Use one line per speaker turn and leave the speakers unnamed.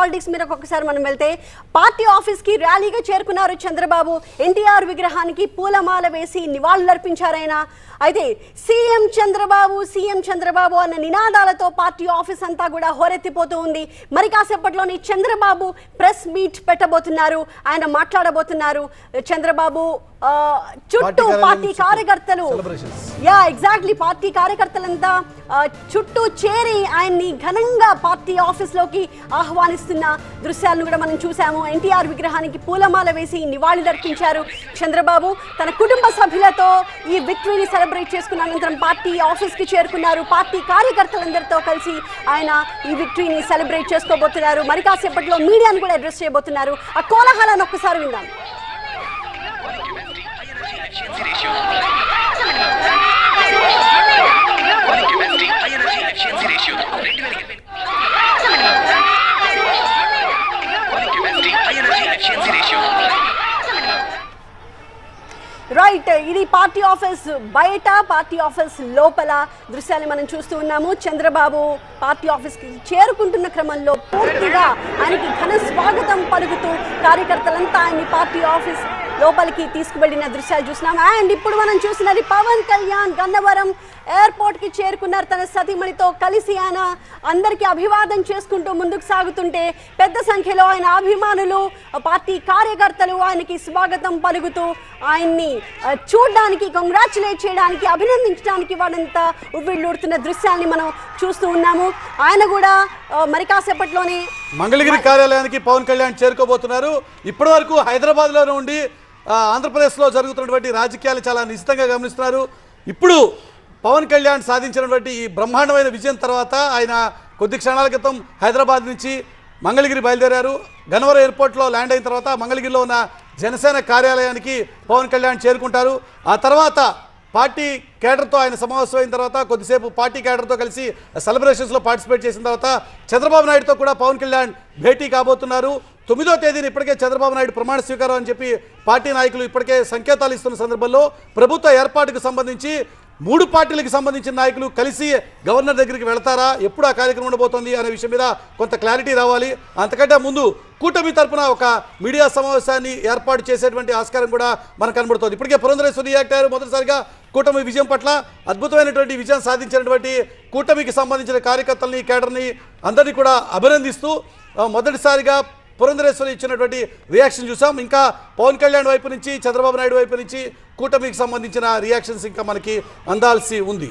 Politics మీద ఒక్కొక్కసారి మనం వెళ్తే పార్టీ ఆఫీస్కి ర్యాలీగా చేరుకున్నారు చంద్రబాబు. ఎన్టీఆర్ విగ్రహానికి పూలమాల వేసి నివాళులర్పించారాయన. అయితే సీఎం చంద్రబాబు సీఎం చంద్రబాబు అన్న నినాదాలతో పార్టీ ఆఫీస్ అంతా కూడా హోరెత్తిపోతూ ఉంది. మరి కాసేపట్లోని చంద్రబాబు ప్రెస్ మీట్ పెట్టబోతున్నారు. ఆయన మాట్లాడబోతున్నారు. చంద్రబాబు చుట్టూ పార్టీ కార్యకర్తలు. Yeah exactly. పార్టీ కార్యకర్తలంతా చుట్టూ చేరి ఆయన్ని ఘనంగా పార్టీ ఆఫీస్లోకి ఆహ్వానిస్తున్న దృశ్యాలను కూడా మనం చూసాము ఎన్టీఆర్ విగ్రహానికి పూలమాల వేసి నివాళులర్పించారు చంద్రబాబు. తన కుటుంబ సభ్యులతో ఈ విక్టరీని సెలబ్రేట్ చేసుకున్న అనంతరం పార్టీ ఆఫీస్కి చేరుకున్నారు. పార్టీ కార్యకర్తలందరితో కలిసి ఆయన ఈ విక్టరీని సెలబ్రేట్ చేసుకోబోతున్నారు. మరి కాసేపట్లో మీడియాను కూడా అడ్రస్ చేయబోతున్నారు. ఆ కోలాహలాన్ని ఒక్కసారి విందాం. రైట్ ఇది పార్టీ ఆఫీస్ బయట పార్టీ ఆఫీస్ లోపల దృశ్యాన్ని మనం చూస్తూ ఉన్నాము. చంద్రబాబు పార్టీ ఆఫీస్కి చేరుకుంటున్న క్రమంలో పూర్తిగా ఆయనకి ఘన స్వాగతం పలుకుతూ కార్యకర్తలంతా ఆయన్ని పార్టీ ఆఫీస్ లోపలికి తీసుకువెళ్ళిన దృశ్యాలు చూస్తున్నాం. అండ్ ఇప్పుడు మనం చూసినది పవన్ కళ్యాణ్ గన్నవరం ఎయిర్పోర్ట్కి చేరుకున్నారు తన సతీమణితో కలిసి ఆయన అందరికీ అభివాదం చేసుకుంటూ ముందుకు సాగుతుంటే పెద్ద సంఖ్యలో ఆయన అభిమానులు పార్టీ కార్యకర్తలు ఆయనకి స్వాగతం పలుకుతూ ఆయన్ని చూడ్డానికి కంగ్రాచులేట్ చేయడానికి అభినందించడానికి వాడంతా ఉవ్విళ్ళూడుతున్న దృశ్యాన్ని మనం చూస్తూ ఉన్నాము. ఆయన కూడా మరి కాసేపట్లోనే
మంగళగిరి కార్యాలయానికి పవన్ కళ్యాణ్ చేరుకోబోతున్నారు. ఇప్పటి వరకు హైదరాబాద్లోనే ఉండి ఆంధ్రప్రదేశ్లో జరుగుతున్నటువంటి రాజకీయాలు చాలా నిశ్చితంగా గమనిస్తున్నారు. ఇప్పుడు పవన్ కళ్యాణ్ సాధించినటువంటి ఈ బ్రహ్మాండమైన విజయం తర్వాత ఆయన కొద్ది క్షణాల క్రితం హైదరాబాద్ నుంచి మంగళగిరి బయలుదేరారు. గన్నవరం ఎయిర్పోర్ట్లో ల్యాండ్ అయిన తర్వాత మంగళగిరిలో ఉన్న జనసేన కార్యాలయానికి పవన్ కళ్యాణ్ చేరుకుంటారు. ఆ తర్వాత పార్టీ కేడర్తో ఆయన సమావేశం అయిన తర్వాత కొద్దిసేపు పార్టీ కేడర్తో కలిసి సెలబ్రేషన్స్లో పార్టిసిపేట్ చేసిన తర్వాత చంద్రబాబు నాయుడుతో కూడా పవన్ కళ్యాణ్ భేటీ కాబోతున్నారు. తొమ్మిదో తేదీన ఇప్పటికే చంద్రబాబు నాయుడు ప్రమాణ స్వీకారం అని చెప్పి పార్టీ నాయకులు ఇప్పటికే సంకేతాలు ఇస్తున్న సందర్భంలో ప్రభుత్వ ఏర్పాటుకు సంబంధించి మూడు పార్టీలకు సంబంధించిన నాయకులు కలిసి గవర్నర్ దగ్గరికి వెళతారా? ఎప్పుడు ఆ కార్యక్రమం ఉండబోతోంది అనే విషయం మీద కొంత క్లారిటీ రావాలి. అంతకంటే ముందు కూటమి తరపున ఒక మీడియా సమావేశాన్ని ఏర్పాటు చేసేటువంటి ఆస్కారం కూడా మనకు కనబడుతోంది. ఇప్పటికే పురంధరేశ్వరి రియాక్ట్ మొదటిసారిగా కూటమి విజయం పట్ల అద్భుతమైనటువంటి విజయం సాధించినటువంటి కూటమికి సంబంధించిన కార్యకర్తల్ని కేడర్ని అందరినీ కూడా అభినందిస్తూ మొదటిసారిగా పురంధరేశ్వరి ఇచ్చినటువంటి రియాక్షన్ చూసాం. ఇంకా పవన్ కళ్యాణ్ వైపు నుంచి చంద్రబాబు నాయుడు వైపు నుంచి కూటమికి సంబంధించిన రియాక్షన్స్ ఇంకా మనకి అందాల్సి ఉంది.